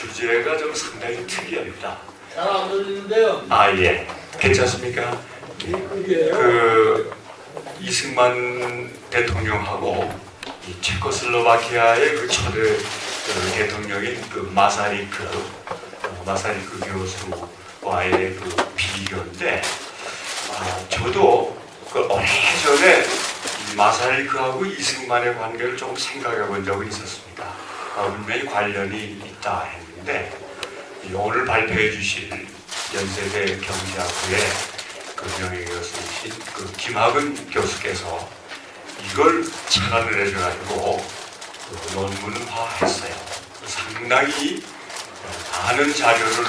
주제가 좀 상당히 특이합니다. 잘 안 들리는데요. 아 예, 괜찮습니까? 그 이승만 대통령하고 이 체코슬로바키아의 그 초대 그 대통령인 그 마사리크 어, 마사리크 교수와의 그 비교인데 아, 저도 그 오래전에 이 마사리크하고 이승만의 관계를 좀 생각해 본 적은 있었습니다. 아, 분명히 관련이 있다 했는데 이 오늘 발표해 주실 연세대 경제학부의 그 명예 교수이신 그 김학은 교수께서 이걸 착안을 해줘가지고 그 논문화했어요. 상당히 많은 자료를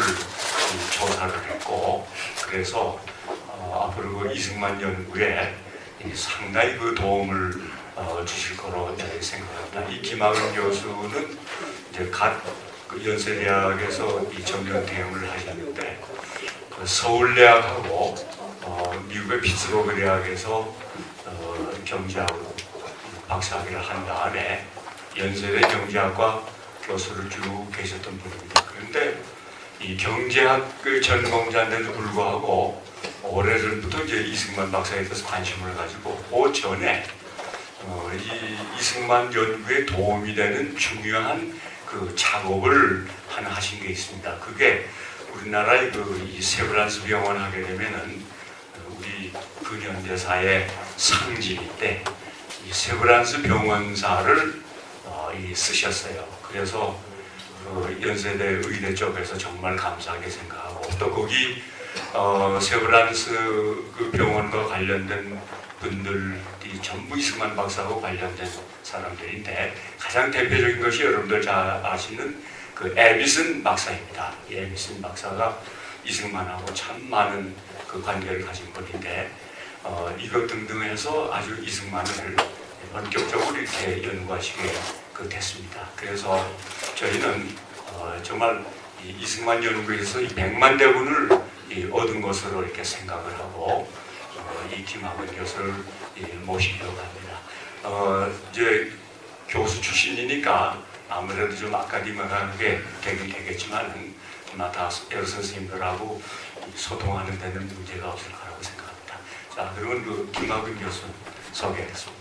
이 조사를 했고 그래서 어, 앞으로 그 이승만 연구에 이 상당히 그 도움을 어, 주실 거로 네, 생각합니다. 이 김학은 교수는 이제 갓그 연세대학에서 이 정년 대응을 하셨는데 그 서울대학하고 어, 미국의 피츠버그 대학에서 어, 경제하고 박사학위를 한 다음에 연세대 경제학과 교수를 쭉 계셨던 분입니다. 그런데 이 경제학 그 전공자인데도 불구하고 오래전부터 이제 이승만 박사에 대해서 관심을 가지고 그 전에 어, 이 이승만 연구에 도움이 되는 중요한 그 작업을 하나 하신 게 있습니다. 그게 우리나라의 그이 세브란스 병원 하게 되면은 어, 우리 근현대사의 상징인데 이 세브란스 병원사를 어, 이 쓰셨어요. 그래서 그 연세대 의대 쪽에서 정말 감사하게 생각하고 또 거기 어, 세브란스 그 병원과 관련된 분들이 전부 이승만 박사하고 관련된 사람들인데 가장 대표적인 것이 여러분들 잘 아시는 그 에비슨 박사입니다. 이 에비슨 박사가 이승만하고 참 많은 그 관계를 가진 분인데 어, 이것 등등 해서 아주 이승만을 본격적으로 이렇게 연구하시게 그 됐습니다. 그래서 저희는 어, 정말 이 이승만 연구에서 이 100만 대군을 이 얻은 것으로 이렇게 생각을 하고 어, 이 김학원 교수를 이 모시려고 합니다. 어, 이제 교수 출신이니까 아무래도 좀 아카데미하게 되긴 되겠지만은 아마 다 여러 선생님들하고 소통하는 데는 문제가 없을 거라고 생각합니다. 자, 그러면 그 김학은 교수 소개하겠습니다.